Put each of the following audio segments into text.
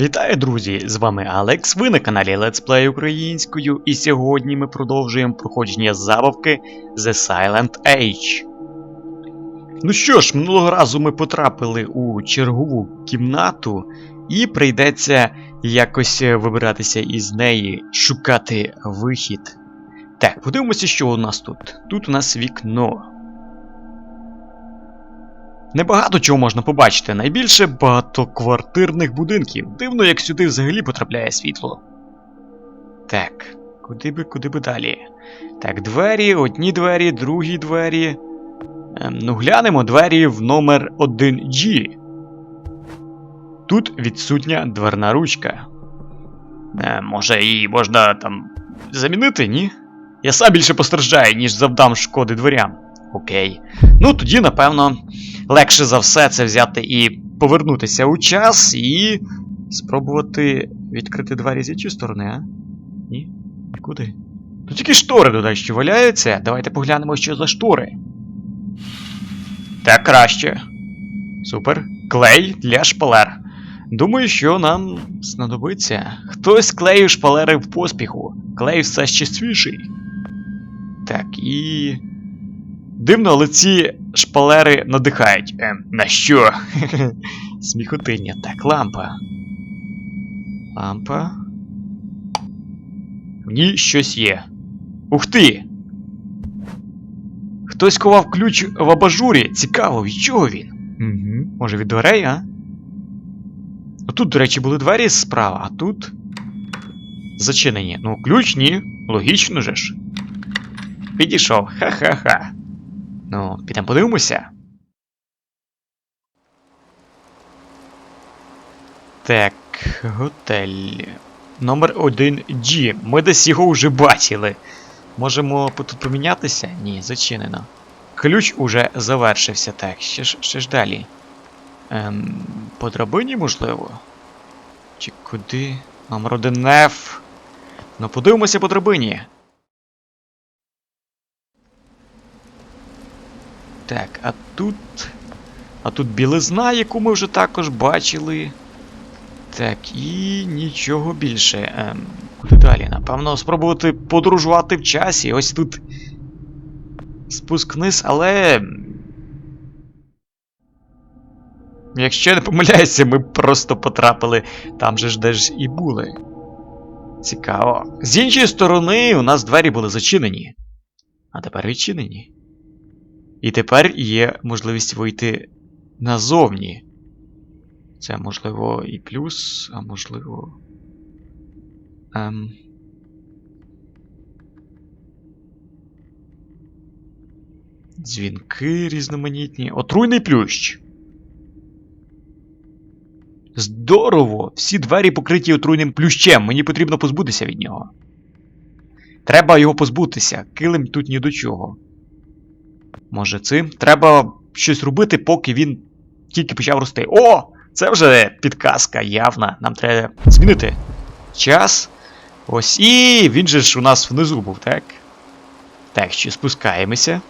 Вітаю, друзі! З вами Алекс. Ви на каналі Let's Play українською, і сьогодні ми продовжуємо проходження забавки The Silent Age. Ну що ж, минулого разу ми потрапили у чергову кімнату, і прийдеться якось вибиратися із неї, шукати вихід. Так, подивимося, що у нас тут. Тут у нас вікно. Небагато чого можна побачити, найбільше багатоквартирних будинків. Дивно, як сюди взагалі потрапляє світло. Так, куди би, куди би далі? Так, двері, одні двері, другі двері. Ем, ну, глянемо двері в номер 1G. Тут відсутня дверна ручка. Е, може, її можна там замінити, ні? Я сам більше постраждаю, ніж завдам шкоди дверям. Окей. Ну тоді, напевно, легше за все це взяти і повернутися у час і спробувати відкрити двері з іншої сторони, а? Ні? Куди? Тут тільки штори додай, що валяються. Давайте поглянемо, що за штори. Так краще. Супер. Клей для шпалер. Думаю, що нам знадобиться. Хтось клеїв шпалери в поспіху. Клей все ще. Так, і. Дивно, але ці шпалери надихають. Ем, на що? Сміхотиння. Так, лампа. Лампа. В ній щось є. Ух ти! Хтось ховав ключ в абажурі. Цікаво, від чого він? Угу. Може від дверей, а? Тут, до речі, були двері справа, а тут. Зачинені. Ну, ключ ні. Логічно же ж. Підійшов. Ха-ха-ха. Ну, підемо подивимося. Так, готель. Номер 1G. Ми десь його вже бачили. Можемо тут помінятися? Ні, зачинено. Ключ уже завершився. Так, ще ж, ще ж далі. Ем, по драбині, можливо? Чи куди? Номер 1F. Ну, подивимося по драбині. Так, а тут. А тут білизна, яку ми вже також бачили. Так, і нічого більше. Ем, куди далі? Напевно, спробувати подорожувати в часі. Ось тут. Спуск вниз, але. Якщо я не помиляюся, ми просто потрапили там же ж де ж і були. Цікаво. З іншої сторони, у нас двері були зачинені. А тепер відчинені. І тепер є можливість вийти назовні. Це можливо і плюс, а можливо. Ем... Дзвінки різноманітні. Отруйний плющ. Здорово! Всі двері покриті отруйним плющем. Мені потрібно позбутися від нього. Треба його позбутися. Килим тут ні до чого. Може цим? Треба щось робити, поки він тільки почав рости. О! Це вже підказка явна. Нам треба змінити час. Ось і він же ж у нас внизу був, так? Так, що спускаємося.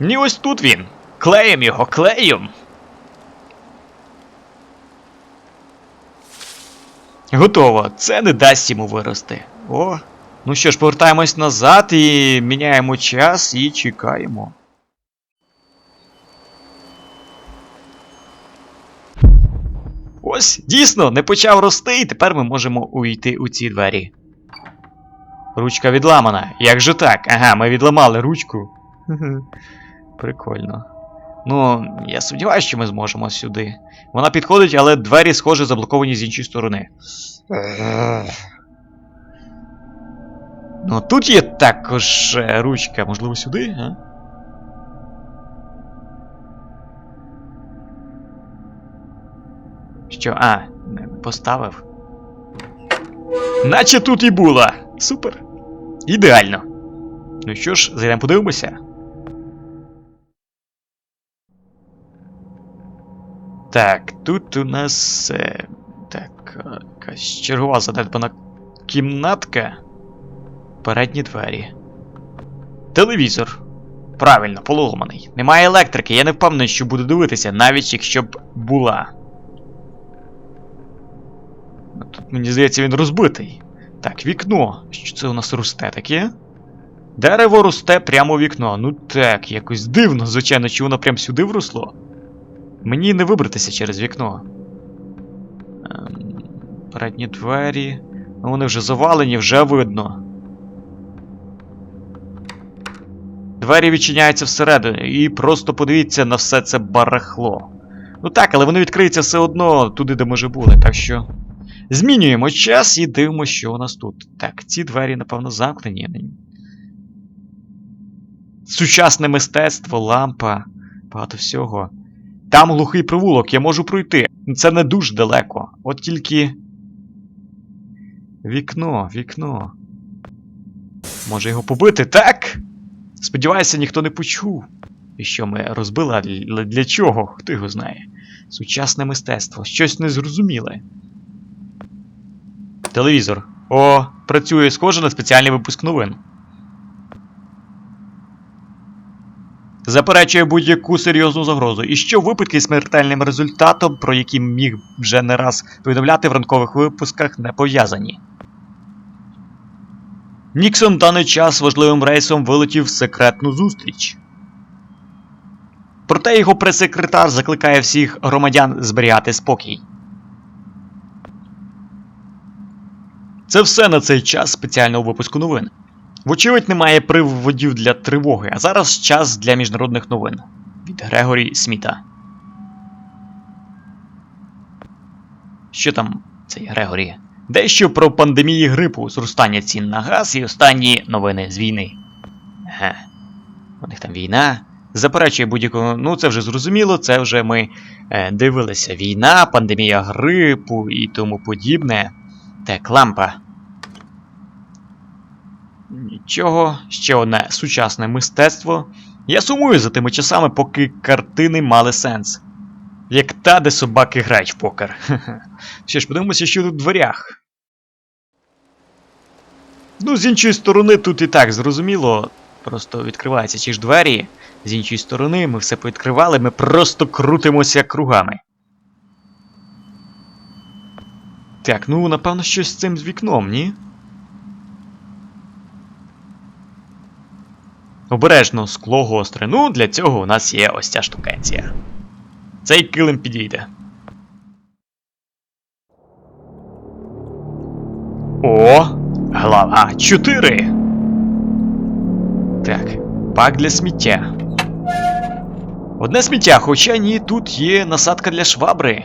Ні, ось тут він. Клеєм його, клеєм. Готово. Це не дасть йому вирости. О. Ну що ж, повертаємось назад і міняємо час і чекаємо. Ось, дійсно, не почав рости, і тепер ми можемо увійти у ці двері. Ручка відламана. Як же так? Ага, ми відламали ручку. Прикольно. Ну, я сумніваюся, що ми зможемо сюди. Вона підходить, але двері, схоже, заблоковані з іншої сторони. Ну, тут є також е, ручка, можливо, сюди, а? Що? А, не поставив. Наче тут і була. Супер. Ідеально. Ну що ж, зайдемо подивимося. Так, тут у нас. Е, так, е, якась чергова занедбана кімнатка. Передні двері. Телевізор. Правильно, поломаний. Немає електрики, я не впевнений, що буду дивитися, навіть якщо б була. Ну, Тут, мені здається, він розбитий. Так, вікно. Що це у нас росте таке? Дерево росте прямо в вікно. Ну так, якось дивно, звичайно, чи воно прямо сюди вросло. Мені не вибратися через вікно. Ем, передні двері. Ну, вони вже завалені, вже видно. Двері відчиняються всередину, і просто подивіться на все це барахло. Ну так, але вони відкриються все одно туди, де ми вже були, так що. Змінюємо час і дивимося, що у нас тут. Так, ці двері, напевно, замкнені. Сучасне мистецтво, лампа, багато всього. Там глухий провулок, я можу пройти. Це не дуже далеко. От тільки. Вікно, вікно. Може його побити? Так? Сподіваюся, ніхто не почув. Що ми розбили, а для, для чого? Хто його знає? Сучасне мистецтво, щось незрозуміле. Телевізор. О, працює схоже на спеціальний випуск новин. Заперечує будь-яку серйозну загрозу. І що випадки з смертельним результатом, про які міг вже не раз повідомляти в ранкових випусках, не пов'язані. Ніксон даний час важливим рейсом вилетів в секретну зустріч. Проте його прес-секретар закликає всіх громадян зберігати спокій. Це все на цей час спеціального випуску новин. Вочевидь, немає приводів для тривоги, а зараз час для міжнародних новин від Грегорі Сміта. Що там цей Грегорі? Дещо про пандемії грипу, зростання цін на газ і останні новини з війни. Ага. У них там війна. Заперечує будь-якого. Ну, це вже зрозуміло, це вже ми е, дивилися. Війна, пандемія грипу і тому подібне. Так, лампа. Нічого, ще одне сучасне мистецтво. Я сумую за тими часами, поки картини мали сенс. Як та, де собаки грають в покер. Що ж, подивимося, що тут в дверях. Ну, з іншої сторони, тут і так зрозуміло. Просто відкриваються ті ж двері. З іншої сторони, ми все повідкривали, ми просто крутимося кругами. Так, ну напевно, щось з цим з вікном, ні? Обережно скло гостре. Ну, для цього у нас є ось ця штукенція. Цей килим підійде. О, глава 4. Так, бак для сміття. Одне сміття, хоча ні, тут є насадка для швабри.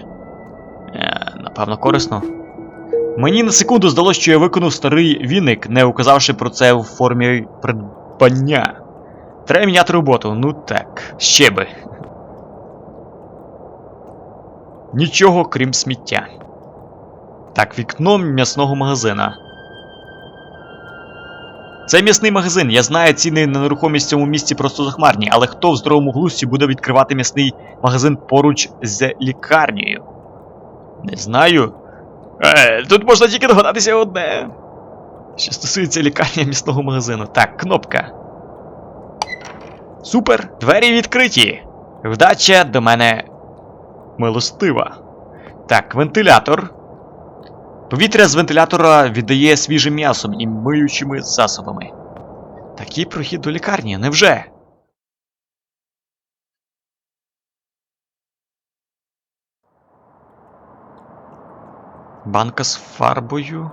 Е, напевно, корисно. Мені на секунду здалося, що я виконав старий віник, не указавши про це в формі придбання. Треба міняти роботу, ну так, ще би. Нічого крім сміття. Так, вікно м'ясного магазина. Це м'ясний магазин. Я знаю, ціни на нерухомість в цьому місці просто захмарні, але хто в здоровому глузді буде відкривати м'ясний магазин поруч з лікарнею? Не знаю. Е, тут можна тільки догадатися одне. Що стосується лікарні м'ясного магазину. Так, кнопка. Супер! Двері відкриті. Вдача до мене милостива. Так, вентилятор. Повітря з вентилятора віддає свіжим м'ясом і миючими засобами. Такий прохід до лікарні, невже? Банка з фарбою.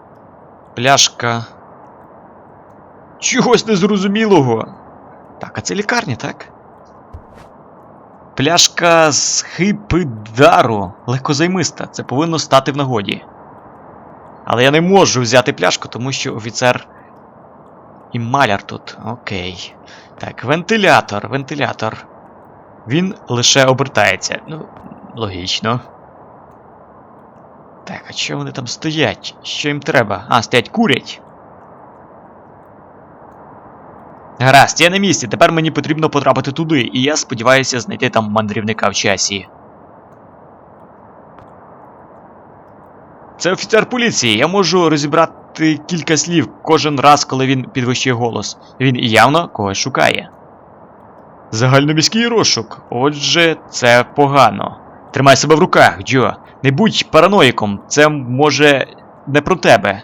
Пляшка. Чогось незрозумілого. Так, а це лікарня, так? Пляшка з хипидару. Легкозаймиста. Це повинно стати в нагоді. Але я не можу взяти пляшку, тому що офіцер. І маляр тут. Окей. Так, вентилятор, вентилятор. Він лише обертається. Ну, логічно. Так, а що вони там стоять? Що їм треба? А, стоять курять. Гаразд, я на місці. Тепер мені потрібно потрапити туди, і я сподіваюся знайти там мандрівника в часі. Це офіцер поліції. Я можу розібрати кілька слів кожен раз, коли він підвищує голос. Він явно когось шукає. Загальноміський розшук. Отже, це погано. Тримай себе в руках, Джо. Не будь параноїком, це може не про тебе.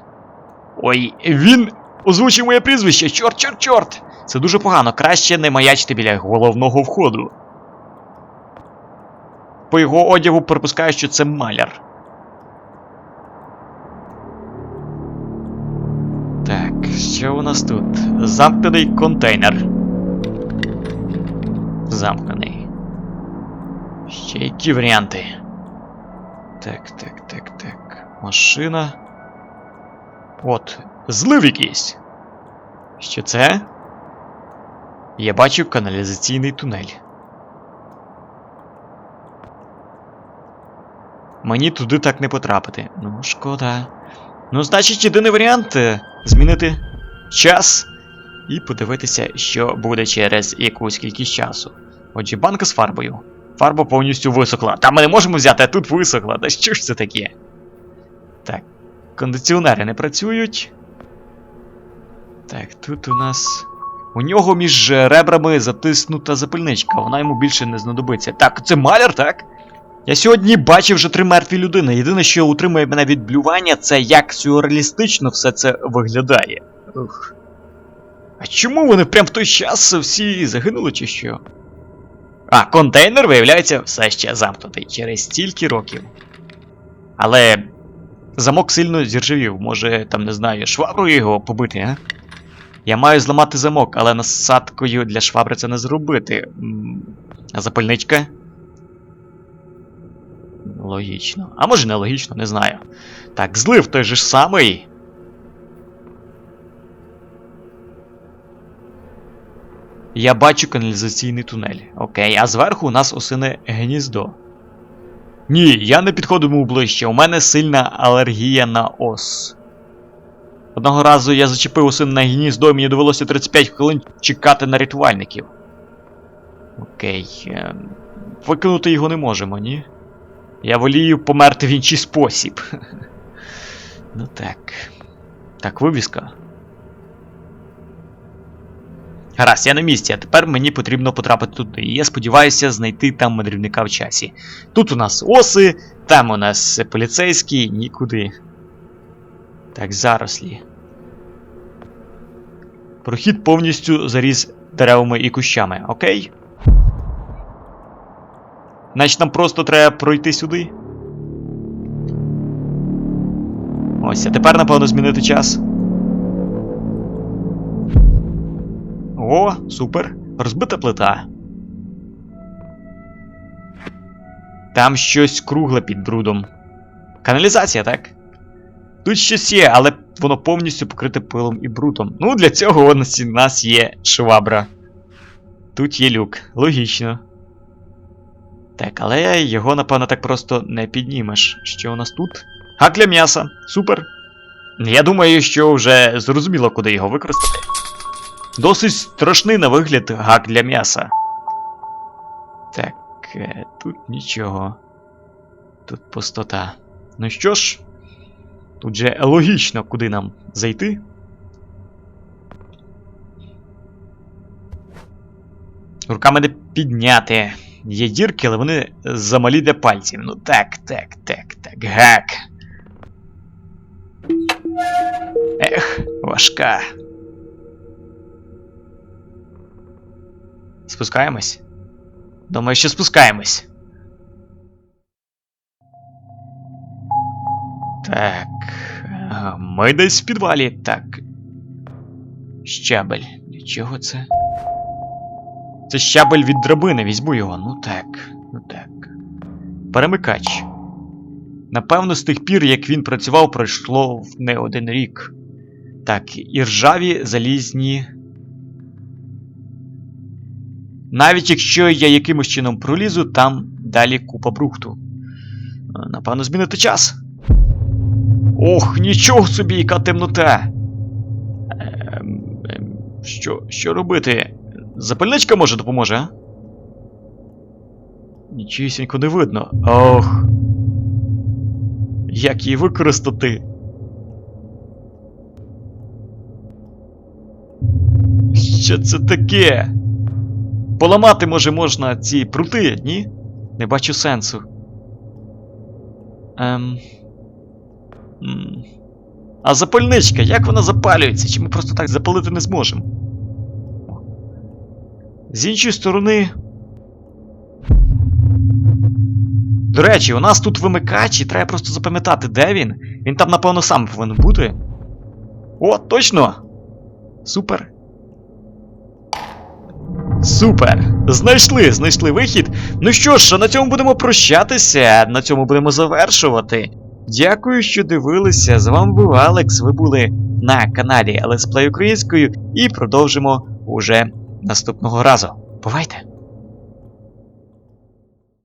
Ой, він озвучив моє прізвище. Чорт, чорт, чорт! Це дуже погано. Краще не маячити біля головного входу. По його одягу припускаю, що це маляр. Так, що у нас тут? Замкнений контейнер. Замкнений. Ще які варіанти? Так, так, так, так. Машина. От, злив якийсь. Що це? Я бачу каналізаційний тунель. Мені туди так не потрапити. Ну, шкода. Ну, значить, єдиний варіант е, змінити час і подивитися, що буде через якусь кількість часу. Отже, банка з фарбою. Фарба повністю висохла. Та ми не можемо взяти, а тут висохла. Та що ж це таке? Так. Кондиціонери не працюють. Так, тут у нас. У нього між ребрами затиснута запальничка, вона йому більше не знадобиться. Так, це маляр, так? Я сьогодні бачив вже три мертві людини. Єдине, що утримує мене від блювання, це як сюрреалістично все це виглядає. Ух. А чому вони прям в той час всі загинули, чи що? А, контейнер, виявляється, все ще замкнутий через стільки років. Але замок сильно зіржавів, може, там, не знаю, шваброю його побити, а? Я маю зламати замок, але насадкою для швабри це не зробити. Запальничка? Логічно. А може не логічно, не знаю. Так, злив той же ж самий. Я бачу каналізаційний тунель. Окей, а зверху у нас осине гніздо. Ні, я не підходиму ближче. У мене сильна алергія на ос. Одного разу я зачепив осине гніздо і мені довелося 35 хвилин чекати на рятувальників. Окей. Е... Викинути його не можемо, ні? Я волію померти в інший спосіб. ну так. Так, вивіска. Гаразд, я на місці, а тепер мені потрібно потрапити туди. І я сподіваюся знайти там мандрівника в часі. Тут у нас оси, там у нас поліцейські, нікуди. Так, зарослі. Прохід повністю заріс деревами і кущами, окей? Значить нам просто треба пройти сюди. Ось, а тепер, напевно, змінити час. О, супер. Розбита плита. Там щось кругле під брудом. Каналізація, так? Тут щось є, але воно повністю покрите пилом і брудом. Ну, для цього у нас, у нас є швабра. Тут є люк. Логічно. Так, але його, напевно, так просто не піднімеш. Що у нас тут? Гак для м'яса. Супер. Я думаю, що вже зрозуміло, куди його використати. Досить страшний на вигляд гак для м'яса. Так, е, тут нічого. Тут пустота. Ну що ж, тут же логічно, куди нам зайти. Руками не підняти. Є дірки, але вони замалі для пальців. Ну так, так, так, так, гак. Ех, важка. Спускаємось? Думаю, що спускаємось. Так. Ми десь в підвалі. Так. Щабель. Для чого це? Це щабель від драбини, візьму його. Ну так, ну так. Перемикач. Напевно, з тих пір, як він працював, пройшло не один рік. Так, і ржаві залізні. Навіть якщо я якимось чином пролізу, там далі купа брухту. Напевно, змінити час. Ох, нічого собі, яка темнота. Ем, ем, що, що робити? Запальничка може допоможе, а? Нічисінько не видно. Ох. Як її використати? Що це таке? Поламати, може, можна ці прути, ні? Не бачу сенсу. Ем. А запальничка, як вона запалюється? Чи ми просто так запалити не зможемо? З іншої сторони. До речі, у нас тут вимикач, і треба просто запам'ятати, де він. Він там, напевно, сам повинен бути. О, точно! Супер. Супер! Знайшли, знайшли вихід. Ну що ж, на цьому будемо прощатися, на цьому будемо завершувати. Дякую, що дивилися. З вами був Алекс. Ви були на каналі Play Українською і продовжимо уже наступного разу. Бувайте!